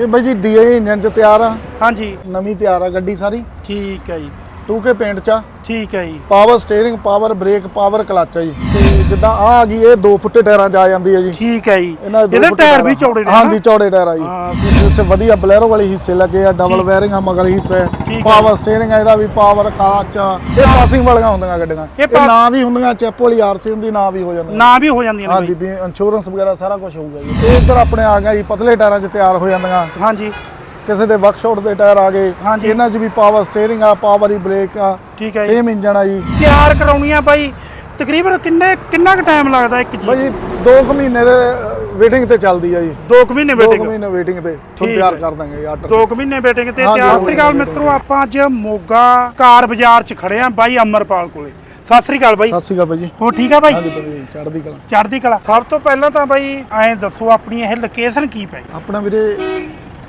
ਇਹ ਬਾਈ ਜੀ DI engine ਚ ਤਿਆਰ ਆ। ਹਾਂਜੀ। ਨਵੀਂ ਤਿਆਰ ਆ ਗੱਡੀ ਸਾਰੀ। ਠੀਕ ਹੈ ਜੀ। 2K ਪੇਂਟ ਚ ਆ? ਠੀਕ ਹੈ ਜੀ। Power steering power brake power clutch ਆ ਜੀ। ਤੇ ਜਿੱਦਾਂ ਆ ਆ ਗਈ ਇਹ 2 ਫੁੱਟੇ ਟਾਇਰਾਂ ਚ ਆ ਜਾਂਦੀ ਹੈ ਜੀ। ਠੀਕ ਹੈ ਜੀ। ਇਹਨਾਂ ਦੇ ਦੋ ਇਹਦੇ ਫੁੱਟੇ ਟਾਇਰ ਵੀ। ਚੌੜੇ ਨੇ ਹਾਂਜੀ ਚੌੜੇ ਟਾਇਰ ਆ ਜੀ। ਹਾਂ। ਇਸ ਵਿੱਚ ਵਧੀਆ ਬਲੈਰੋ ਵਾਲੇ ਹਿੱਸੇ ਲੱਗੇ ਆ ਡਬਲ। ਵਾਇਰਿੰਗ ਆ ਮਗਰ ਹਿੱਸਾ ਹੈ। ਠੀਕ ਹੈ। ਪਾਵਰ ਸਟੀਅਰਿੰਗ ਆ ਇਹਦਾ ਵੀ ਪਾਵਰ ਆ। ਇਹ ਪਾਸਿੰਗ ਵਾਲੀਆਂ ਹੁੰਦੀਆਂ ਗੱਡੀਆਂ। ਇਹ ਇਹ ਪਾ- ਨਾ ਵੀ ਹੁੰਦੀਆਂ ਚੈਪ ਵਾਲੀ ਆਰਸੀ ਹੁੰਦੀ ਨਾ ਵੀ ਹੋ ਜਾਂਦੀ ਨਾ ਵੀ ਹੋ ਜਾਂਦੀਆਂ ਨੇ ਹਾਂਜੀ ਬਾਈ। ਵੀ ਇੰਸ਼ੋਰੈਂਸ ਵਗੈਰਾ ਸਾਰਾ ਕੁਝ ਹੋਊਗਾ ਜੀ। ਇੱਧਰ ਆਪਣੇ ਆ ਗਿਆ ਜੀ ਪਤਲੇ ਟਾਇਰਾਂ 'ਚ ਤਿਆਰ ਹੋ ਜਾਂਦੀਆਂ। ਹਾਂਜੀ। ਕਿਸੇ ਦੇ ਵਰਕਸ਼ਾਪ ਦੇ ਟਾਇਰ ਆ ਗਏ ਹਾਂਜੀ। ਇਹਨਾਂ 'ਚ ਵੀ ਪਾਵਰ ਸਟੀਅਰਿੰਗ ਆ ਪਾਵਰ ਹੀ ਬ੍ਰੇਕ ਆ ਠੀਕ ਹੈ ਜੀ। ਸੇਮ ਇੰਜਨ ਆ ਜੀ। ਤਿਆਰ ਕਰਾਉਣੀ ਆ ਬਾਈ। ਤਕਰੀਬਨ ਕਿੰਨੇ ਕਿੰਨਾ ਕੁ ਟਾਈਮ ਲੱਗਦਾ ਇੱਕ ਬਾਈ ਜੀ ਜੀ 2 ਮਹੀਨੇ ਦੇ ਵੇਟਿੰਗ ਤੇ ਚੱਲਦੀ ਆ ਜੀ। 2 ਮਹੀਨੇ 2 ਵੇਟਿੰਗ ਮਹੀਨੇ ਵੇਟਿੰਗ ਤੇ ਤੁਹਾਨੂੰ ਤਿਆਰ। ਕਰ ਦਾਂਗੇ ਆਰਡਰ 2 ਮਹੀਨੇ ਵੇਟਿੰਗ ਤੇ ਹਾਂਜੀ, ਤਿਆਰ। ਹਾਂਜੀ, ਸ੍ਰੀ ਅਕਾਲ ਹਾਂਜੀ। ਮਿੱਤਰੋ ਆਪਾਂ ਅੱਜ ਮੋਗਾ ਕਾਰ ਬਾਜ਼ਾਰ 'ਚ ਖੜੇ ਆ ਬਾਈ ਅਮਰਪਾਲ ਕੋਲੇ। ਸਤਿ ਸ੍ਰੀ ਅਕਾਲ ਬਾਈ। ਸਤਿ ਸ਼੍ਰੀ ਅਕਾਲ ਬਾਈ ਜੀ। ਹੋ ਠੀਕ ਆ ਹਾਂਜੀ ਬਾਈ ਚੜ੍ਹਦੀ ਕਲਾ। ਚੜ੍ਹਦੀ ਕਲਾ। ਸਭ ਤੋਂ ਪਹਿਲਾਂ ਤਾਂ ਬਾਈ ਐਂ ਦੱਸੋ ਆਪਣੀ ਇਹ ਲੋਕੇਸ਼ਨ ਕੀ ਪੈ ਆਪਣਾ ਵੀਰੇ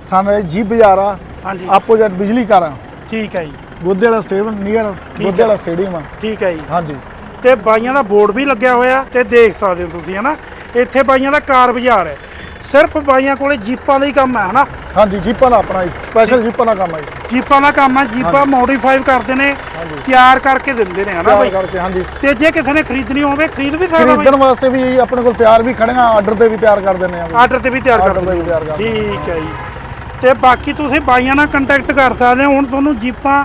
ਸਨਰਾਈਜ਼ ਜੀ ਬਾਜ਼ਾਰ ਆ ਹਾਂਜੀ ਆਪੋਜੀਟ ਬਿਜਲੀ ਘਰ ਆ ਠੀਕ ਹੈ ਜੀ। ਗੋਦੇ ਵਾਲਾ ਸਟੇਡੀਅਮ ਨੀਅਰ ਗੋਦੇ ਵਾਲਾ ਸਟੇਡੀਅਮ ਆ। ਠੀਕ ਹੈ ਜੀ। ਹਾਂਜੀ। ਤੇ ਬਾਈਆਂ ਦਾ ਬੋਰਡ ਵੀ ਲੱਗਿਆ ਹੋਇਆ ਤੇ ਦੇਖ ਸਕਦੇ ਹੋ ਤੁਸੀਂ ਹਨਾ? ਇੱਥੇ ਬਾਈਆਂ ਦਾ ਕਾਰ ਬਾਜ਼ਾਰ ਹੈ। ਸਿਰਫ ਬਾਈਆਂ ਕੋਲੇ ਜੀਪਾਂ ਦਾ ਹੀ ਕੰਮ ਹੈ ਹਨਾ? ਹਾਂਜੀ ਜੀਪਾਂ ਦਾ ਆਪਣਾ ਸਪੈਸ਼ਲ ਜੀਪਾਂ ਦਾ ਕੰਮ ਜੀ। ਜੀਪਾਂ ਦਾ ਕੰਮ ਹੈ ਜੀਪਾਂ ਮੋਡੀਫਾਈ ਕਰਦੇ ਨੇ। ਤਿਆਰ ਕਰਕੇ ਦਿੰਦੇ ਨੇ ਹਨਾ ਤਿਆਰ ਬਾਈ? ਕਰਕੇ ਹਾਂਜੀ। ਤੇ ਜੇ ਕਿਸੇ ਨੇ ਖਰੀਦਣੀ ਹੋਵੇ ਖਰੀਦ ਵੀ ਸਕਦਾ ਬਾਈ? ਖਰੀਦਣ ਵਾਸਤੇ ਵੀ ਆਪਣੇ ਕੋਲ ਤਿਆਰ ਵੀ ਖੜੀਆਂ ਆਰਡਰ ਤੇ ਵੀ ਤਿਆਰ ਕਰ ਦਿੰਦੇ ਆ। ਆਰਡਰ ਤੇ ਵੀ ਤਿਆਰ ਕਰ Order ਤੇ ਵੀ ਤਿਆਰ ਕਰ ਦਿੰਦੇ ਠੀਕ ਹੈ ਜੀ। ਤੇ ਬਾਕੀ ਤੁਸੀਂ ਬਾਈਆਂ ਨਾਲ ਕੰਟੈਕਟ ਕਰ ਸਕਦੇ ਹੋ। ਹੁਣ ਤੁਹਾਨੂੰ ਜੀਪਾਂ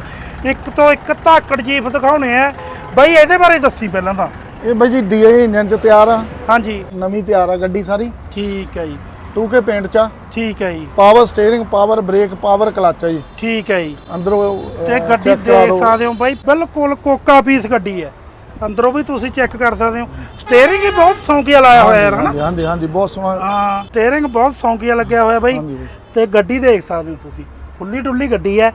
ਇੱਕ ਤੋਂ ਇੱਕ ਧਾਕੜ ਜੀਪ ਦਿਖਾਉਣੇ ਆ। ਬਾਈ ਇਹਦੇ ਬਾਰੇ ਦੱਸੀ ਪਹਿਲਾਂ ਤਾਂ। ਇਹ ਬਾਈ ਜੀ ਡੀਆਈ ਇੰਜਨ ਚ ਤਿਆਰ ਆ। ਹਾਂਜੀ। ਨਵੀਂ ਤਿਆਰ ਆ ਗੱਡੀ ਸਾਰੀ। ਠੀਕ ਹੈ ਜੀ। 2K ਪੇਂਟ ਚ ਆ? ਠੀਕ ਹੈ ਜੀ। Power steering power brake power clutch ਆ ਜੀ। ਠੀਕ ਹੈ ਜੀ। ਅੰਦਰੋਂ ਤੇ ਗੱਡੀ check ਕਰਾ ਦੇਖ ਦਿਓ। ਸਕਦੇ ਹੋ ਬਾਈ ਬਿਲਕੁਲ ਕੋਕਾ ਪੀਸ ਗੱਡੀ ਹੈ। ਅੰਦਰੋਂ ਵੀ ਤੁਸੀਂ ਚੈੱਕ ਕਰ ਸਕਦੇ ਹੋ। ਸਟੀਅਰਿੰਗ ਹੀ ਬਹੁਤ ਸੌਂਕੀਆ ਲਾਇਆ ਹੋਇਆ ਯਾਰ ਹਨਾ? ਹਾਂਜੀ ਹਾਂਜੀ ਹਾਂਜੀ ਬਹੁਤ ਸੋਹਣਾ। ਹਾਂ ਸਟੀਅਰਿੰਗ ਬਹੁਤ ਸੌਂਕੀਆ ਲੱਗਿਆ ਹੋਇਆ ਬਾਈ। ਹਾਂਜੀ ਬਾਈ। ਤੇ ਗੱਡੀ ਦੇਖ ਸਕਦੇ ਹੋ ਤੁਸੀਂ। ਖੁੱਲੀ ਡੁੱਲੀ ਗੱਡੀ ਹੈ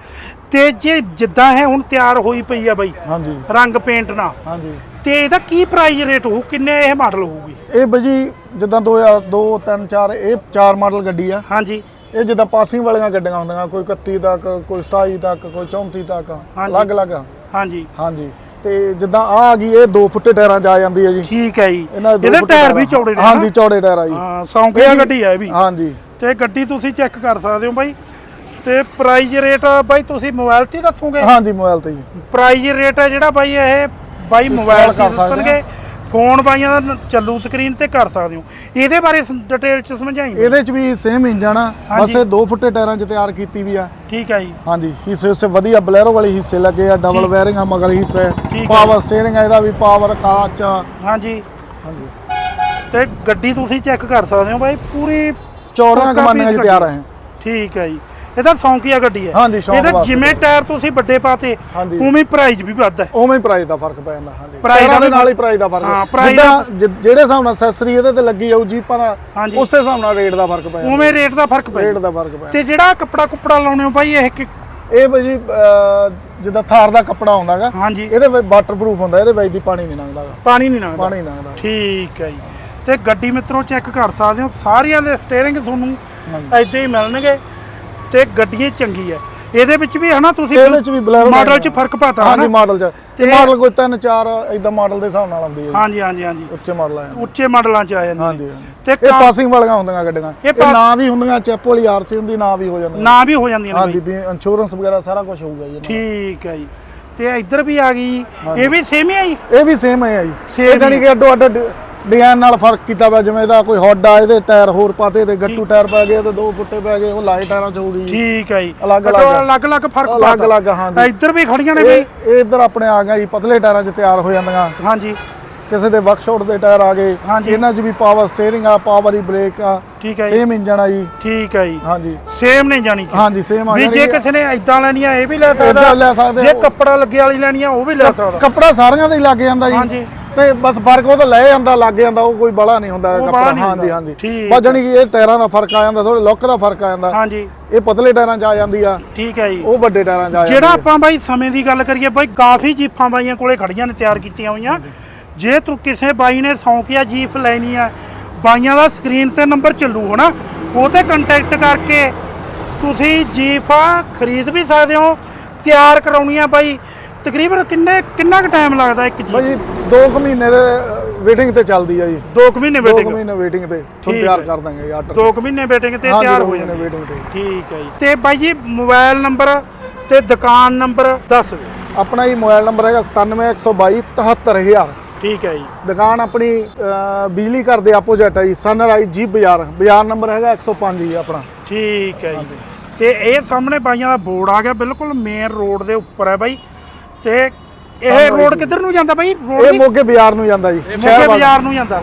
ਤੇ ਜੇ ਜਿੱਦਾਂ ਹੈ ਹੁਣ ਤਿਆਰ ਹੋਈ ਪਈ ਆ ਬਾਈ ਹਾਂਜੀ। ਰੰਗ ਪੇਂਟ ਨਾਲ। ਹਾਂਜੀ। ਤੇ ਇਹਦਾ ਕੀ ਪ੍ਰਾਈਸ ਰੇਟ ਹੋਊ? ਕਿੰਨੇ ਇਹ ਮਾਡਲ ਹੋਊਗੀ? ਇਹ ਬਾਈ ਜੀ ਜਿੱਦਾਂ 2002 3 4 ਇਹ ਚਾਰ ਮਾਡਲ ਗੱਡੀ ਆ। ਹਾਂਜੀ। ਇਹ ਜਿੱਦਾਂ ਪਾਸਿੰਗ ਵਾਲੀਆਂ ਗੱਡੀਆਂ ਹੁੰਦੀਆਂ ਕੋਈ 31 ਤੱਕ ਕੋਈ 27 ਤੱਕ ਕੋਈ 34 ਤੱਕ। ਅਲੱਗ-ਅਲੱਗ। ਆ। ਹਾਂਜੀ। ਹਾਂਜੀ। ਤੇ ਜਿੱਦਾਂ ਆ ਆ ਗਈ ਇਹ 2 ਫੁੱਟੇ ਟਾਇਰਾਂ 'ਚ ਆ ਜਾਂਦੀ ਹੈ ਜੀ। ਠੀਕ ਹੈ ਜੀ। ਇਹਦੇ ਟਾਇਰ ਵੀ ਆ। ਚੌੜੇ ਨੇ ਹਾਂਜੀ? ਚੌੜੇ ਟਾਇਰ ਆ ਜੀ। ਹਾਂ ਸੌਂਕੀਆ ਗੱਡੀ ਹੈ ਇਹ ਵੀ। ਹਾਂਜੀ। ਤੇ ਗੱਡੀ ਤੁਸੀਂ ਚੈੱਕ ਕਰ ਸਕਦੇ ਹੋ ਬਾਈ। ਤੇ ਪ੍ਰਾਈਸ ਰੇਟ ਬਾਈ ਤੁਸੀਂ ਮੋਬਾਈਲ ਤੇ ਦੱਸੋਗੇ? ਹਾਂਜੀ ਮੋਬਾਈਲ ਤੇ ਜੀ ਪ੍ਰਾਈਸ ਰੇਟ ਹੈ ਜਿਹੜਾ ਬਾਈ ਇਹ ਬਾਈ ਮੋਬਾਈਲ ਤੇ ਦੱਸਣਗੇ। ਫੋਨ ਬਾਈਆਂ ਦਾ ਚੱਲੂ ਸਕਰੀਨ ਤੇ ਕਰ ਸਕਦੇ ਹੋ। ਇਹਦੇ ਬਾਰੇ ਡਿਟੇਲ ਚ ਸਮਝਾਈ ਇਹਦੇ 'ਚ ਵੀ ਸੇਮ ਇੰਜਨ ਆ। ਬਸ। ਇਹ 2 ਫੁੱਟੇ ਟਾਇਰਾਂ 'ਚ ਤਿਆਰ ਕੀਤੀ ਵੀ ਆ। ਠੀਕ ਹੈ ਜੀ। ਹਾਂਜੀ ਹਿੱਸੇ ਉਸੇ ਵਧੀਆ ਬਲੈਰੋ ਵਾਲੇ ਹਿੱਸੇ ਲੱਗੇ ਆ ਡਬਲ। ਵਾਇਰਿੰਗ ਆ ਮਗਰ ਹਿੱਸਾ। ਪਾਵਰ ਸਟੀਅਰਿੰਗ ਆ ਇਹਦਾ ਵੀ ਪਾਵਰ ਕਾਚ ਹਾਂਜੀ। ਹਾਂਜੀ। ਤੇ ਗੱਡੀ ਤੁਸੀਂ ਚੈੱਕ ਕਰ ਸਕਦੇ ਹੋ ਬਾਈ ਪੂਰੀ ਚੌੜੀਆਂ ਪੱਕਾ ਕਮਾਨੀਆਂ 'ਚ ਤਿਆਰ। ਹੈ ਠੀਕ ਹੈ ਜੀ। ਇਹਦਾ ਸੌਂਕੀਆ ਗੱਡੀ ਹੈ। ਹਾਂਜੀ, ਸ਼ੌਂਕ ਇਹਦੇ। ਜਿਵੇਂ ਟਾਇਰ ਤੁਸੀਂ ਵੱਡੇ ਪਾਤੇ। ਉਵੇਂ ਪ੍ਰਾਈਸ ਵੀ ਵੱਧ ਹੈ। ਉਵੇਂ ਹੀ ਪ੍ਰਾਈਸ ਦਾ ਫ਼ਰਕ ਪੈ ਜਾਂਦਾ ਹਾਂਜੀ। ਟਾਇਰਾਂ ਦਾ ਨਾਲ ਹੀ ਪ੍ਰਾਈਸ ਦਾ ਫ਼ਰਕ ਹਾਂ, ਜਿੱਦਾਂ ਜਿਹੜੇ ਹਿਸਾਬ ਨਾਲ ਅਸੈਸਰੀ ਇਹਦੇ ਤੇ ਲੱਗੀ ਜਾਊ ਜੀਪਾਂ ਦਾ। ਉਸੇ ਹਿਸਾਬ ਨਾਲ ਰੇਟ ਦਾ ਫ਼ਰਕ ਪੈ ਜਾਂਦਾ। ਉਵੇਂ ਰੇਟ ਦਾ ਫ਼ਰਕ ਪੈ ਰੇਟ ਦਾ ਫ਼ਰਕ ਪੈ ਤੇ ਜਿਹੜਾ ਕੱਪੜਾ ਕੁੱਪੜਾ ਲਾਉਣੇ ਹੋ ਬਾਈ ਇਹ ਕਿ- ਇਹ ਬਈ ਜੀ ਅਹ, ਜਿੱਦਾਂ ਥਾਰ ਦਾ ਕੱਪੜਾ ਹੁੰਦਾਗਾ ਹਾਂਜੀ। ਇਹਦੇ ਵਾਟਰਪ੍ਰੂਫ ਹੁੰਦਾ ਇਹਦੇ ਵਿੱਚ ਦੀ ਪਾਣੀ ਨਹੀਂ ਲੰਘਦਾਗਾ ਪਾਣੀ ਨਹੀਂ ਲੰਘਦਾ। ਪਾਣੀ ਨਹੀਂ ਲੰਘਦਾ। ਠੀਕ ਹੈ ਜੀ। ਤੇ ਗੱਡੀ ਮਿੱਤਰੋ ਚੈੱਕ ਕਰ ਸਕਦੇ ਹੋ ਸਾਰੀਆਂ ਦੇ ਸਟੀਅਰਿੰਗ ਤੁਹਾਨੂੰ ਐਦਾਂ ਹੀ ਮਿਲਣਗੇ ਤੇ ਗੱਡੀ ਇਹ ਚੰਗੀ ਹੈ ਇਹਦੇ ਵਿੱਚ ਵੀ ਹਨਾ ਤੁਸੀਂ ਇਹਦੇ ਵਿੱਚ ਵੀ ਬਲੈਰੋ ਮਾਡਲ 'ਚ ਫ਼ਰਕ ਪਾਤਾ ਹਾਂਜੀ ਮਾਡਲ ਚ। ਤੇ ਮਾਡਲ ਕੋਈ 3 4 ਇਦਾਂ ਮਾਡਲ ਦੇ ਹਿਸਾਬ ਨਾਲ ਆਉਂਦੀ ਹੈ। ਹਾਂਜੀ ਹਾਂਜੀ ਹਾਂਜੀ। ਉੱਚੇ ਮਾਡਲ ਆ ਉੱਚੇ ਮਾਡਲਾਂ 'ਚ ਆ ਜਾਂਦੇ ਹਾਂਜੀ ਤੇ ਇਹ ਪਾਸਿੰਗ ਵਾਲੀਆਂ ਹੁੰਦੀਆਂ ਗੱਡੀਆਂ। ਇਹ ਨਾ ਵੀ ਹੁੰਦੀਆਂ ਚੈਪ ਵਾਲੀ ਆਰਸੀ ਹੁੰਦੀ ਨਾ ਵੀ ਹੋ ਜਾਂਦੀ ਨਾ ਵੀ ਹੋ ਜਾਂਦੀਆਂ ਹਾਂਜੀ। ਵੀ ਇੰਸ਼ੋਰੈਂਸ ਵਗੈਰਾ ਸਾਰਾ ਕੁਝ ਹੋਊਗਾ ਜੀ। ਠੀਕ ਹੈ ਜੀ। ਤੇ ਇੱਧਰ ਵੀ ਆ ਗਈ। ਇਹ ਵੀ ਸੇਮ ਹੀ ਆ ਜੀ? ਇਹ ਵੀ ਸੇਮ ਹੈ ਜੀ। ਇਹ ਜਾਨੀ। ਕਿ ਅੱਡੋ ਅੱਡ ਡਿਜ਼ਾਈਨ ਨਾਲ ਫ਼ਰਕ ਕੀਤਾ ਵਾ ਜਿਵੇਂ ਇਹਦਾ ਕੋਈ ਹੌਡ ਆ ਇਹਦੇ ਟਾਇਰ ਹੋਰ ਪਾਤੇ ਤੇ ਗੱਟੂ ਟਾਇਰ ਪੈ ਗਏ ਤੇ ਦੋ ਫੁੱਟੇ ਪੈ ਗਏ ਉਹ ਲਾਈਟ ਟਾਇਰਾਂ ਚ ਜੀ ਠੀਕ ਹੈ ਜੀ। ਅਲੱਗ-ਅਲੱਗ। ਅੱਡੋ ਅਲੱਗ-ਅਲੱਗ ਫ਼ਰਕ ਅਲੱਗ। ਅਲੱਗ ਹਾਂਜੀ। ਇੱਧਰ ਵੀ ਖੜੀਆਂ ਨੇ ਬਈ? ਇਹ ਇੱਧਰ ਆਪਣੇ ਆ ਗਿਆ ਜੀ ਪਤਲੇ ਟਾਇਰਾਂ 'ਚ ਤਿਆਰ ਹੋ ਜਾਂਦੀਆਂ। ਹਾਂਜੀ। ਕਿਸੇ ਦੇ ਵਰਕਸ਼ਾਪ ਦੇ ਟਾਇਰ ਆ ਗਏ। ਇਹਨਾਂ 'ਚ ਵੀ ਪਾਵਰ ਸਟੀਅਰਿੰਗ ਆ ਪਾਵਰ ਹੀ ਬ੍ਰੇਕ ਆ ਠੀਕ ਹੈ ਜੀ। ਸੇਮ ਇੰਜਨ ਆ ਜੀ। ਠੀਕ ਹੈ ਜੀ। ਹਾਂਜੀ। ਸੇਮ ਨਹੀਂ ਜਾਣੀ ਕਿ। ਹਾਂਜੀ ਸੇਮ ਆ ਜੇ ਜਾਣੀ ਕਿਸੇ ਨੇ ਐਦਾਂ ਲੈਣੀ ਆ ਇਹ ਵੀ ਲੈ ਸਕਦਾ। ਜੇ ਹੋ। ਕੱਪੜਾ ਲੱਗੇ ਵਾਲੀ ਲੈਣੀ ਆ ਉਹ ਵੀ ਲੈ ਸਕਦਾ। ਕੱਪੜਾ ਸਾਰੀਆਂ ਦਾ ਹੀ ਲੱਗ ਜਾਂਦਾ ਜੀ। ਹਾਂਜੀ। ਤੇ ਬਸ ਫ਼ਰਕ ਉਹ ਤਾਂ ਲੈ ਜਾਂਦਾ ਲੱਗ ਜਾਂਦਾ ਉਹ ਕੋਈ ਬੜਾ ਨਹੀਂ ਹੁੰਦਾ ਕੱਪੜਾ। ਹਾਂਜੀ। ਹਾਂਜੀ। ਬਸ ਜਾਣੀ ਕਿ ਇਹ ਟਾਇਰਾਂ ਦਾ ਫ਼ਰਕ ਆ ਜਾਂਦਾ ਥੋੜੇ ਲੁੱਕ ਦਾ ਫ਼ਰਕ ਆ ਜਾਂਦਾ। ਹਾਂਜੀ। ਇਹ ਪਤਲੇ ਟਾਇਰਾਂ 'ਚ ਆ ਜਾਂਦੀ ਆ। ਠੀਕ ਹੈ ਜੀ। ਉਹ ਵੱਡੇ ਟਾਇਰਾਂ 'ਚ ਆ ਜਿਹੜਾ ਆਪਾਂ ਬਾਈ ਸਮੇਂ ਦੀ ਗੱਲ ਕਰੀਏ ਬਾਈ ਕਾਫੀ ਜੀਪਾਂ ਬਾਈਆਂ ਕੋਲੇ ਖੜੀਆਂ ਨੇ ਤਿਆਰ ਕੀਤੀਆਂ ਹੋਈਆਂ। ਜੇ ਤੂੰ ਕਿਸੇ ਬਾਈ ਨੇ ਸੌਂਕਿਆ ਜੀਪ ਲੈਣੀ ਆ ਬਾਈਆਂ ਦਾ ਸਕਰੀਨ ਤੇ ਨੰਬਰ ਚੱਲੂ ਹਨਾ ਉਹ ਤੇ ਕੰਟੈਕਟ ਕਰਕੇ ਤੁਸੀਂ ਜੀਪ ਖਰੀਦ ਵੀ ਸਕਦੇ ਹੋ ਤਿਆਰ ਕਰਾਉਣੀ ਆ ਬਾਈ। ਤਕਰੀਬਨ ਕਿੰਨੇ ਕਿੰਨਾ ਕੁ ਟਾਈਮ ਲੱਗਦਾ ਇੱਕ ਬਾਈ ਜੀ 2 ਮਹੀਨੇ ਦੇ ਵੇਟਿੰਗ ਤੇ ਚੱਲਦੀ ਆ ਜੀ। 2 ਮਹੀਨੇ 2 ਵੇਟਿੰਗ ਮਹੀਨੇ ਵੇਟਿੰਗ ਤੇ ਤੁਹਾਨੂੰ ਤਿਆਰ ਹੈ। ਕਰ ਦਾਂਗੇ ਜੀ ਆਰਡਰ 2 ਮਹੀਨੇ ਵੇਟਿੰਗ ਤੇ ਤਿਆਰ ਹੋ ਜਾਂਦੇ। waiting ਤੇ। ਠੀਕ ਹੈ ਜੀ। ਤੇ ਬਾਈ ਜੀ ਮੋਬਾਈਲ ਨੰਬਰ ਤੇ ਦੁਕਾਨ ਨੰਬਰ ਦੱਸ ਦਿਓ। ਆਪਣਾ ਜੀ ਮੋਬਾਈਲ ਨੰਬਰ ਹੈਗਾ 97122 73000 ਠੀਕ ਹੈ ਜੀ। ਦੁਕਾਨ ਆਪਣੀ ਅਹ, ਬਿਜਲੀ ਘਰ ਦੇ ਆਪੋਜ਼ਿਟ ਹੈ ਜੀ ਸਨਰਾਈਜ਼ ਜੀ ਬਾਜ਼ਾਰ ਬਾਜ਼ਾਰ ਨੰਬਰ ਹੈਗਾ 105 ਜੀ ਆਪਣਾ। ਠੀਕ ਹੈ ਜੀ। ਤੇ ਇਹ ਸਾਹਮਣੇ ਬਾਈਆਂ ਦਾ ਬੋਰਡ ਆ ਗਿਆ ਬਿਲਕੁਲ ਮੇਨ ਰੋਡ ਦੇ ਉੱਪਰ ਹੈ ਬਾਈ। ਤੇ ਇਹ ਰੋਡ। ਕਿੱਧਰ ਨੂੰ ਜਾਂਦਾ ਬਾਈ? ਰੋਡ ਇਹ ਮੋਗੇ ਬਾਜ਼ਾਰ ਨੂੰ ਜਾਂਦਾ ਜੀ ਮੋਗੇ। ਬਾਜ਼ਾਰ ਨੂੰ ਜਾਂਦਾ।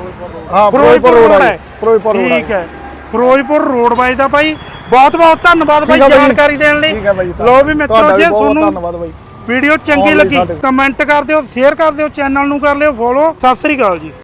ਹਾਂ ਫਿਰੋਜ਼ਪੁਰ ਰੋਡ ਹੈ। ਫਿਰੋਜ਼ਪੁਰ ਰੋਡ ਠੀਕ ਹੈ। ਫਿਰੋਜ਼ਪੁਰ ਰੋਡ ਬਾਈ ਦਾ ਬਾਈ ਬਹੁਤ ਬਹੁਤ ਧੰਨਵਾਦ ਬਾਈ। ਜਾਣਕਾਰੀ ਦੇਣ ਲਈ। ਲੋ ਵੀ ਮਿੱਤਰੋ ਜੇ ਤੁਹਾਨੂੰ ਵੀਡੀਓ ਚੰਗੀ ਲੱਗੀ ਕਮੈਂਟ ਕਰ ਦਿਓ ਸ਼ੇਅਰ ਕਰ ਦਿਓ ਚੈਨਲ ਨੂੰ ਕਰ ਲਿਓ ਫੋਲੋ ਸਤਿ ਸ੍ਰੀ ਅਕਾਲ ਜੀ।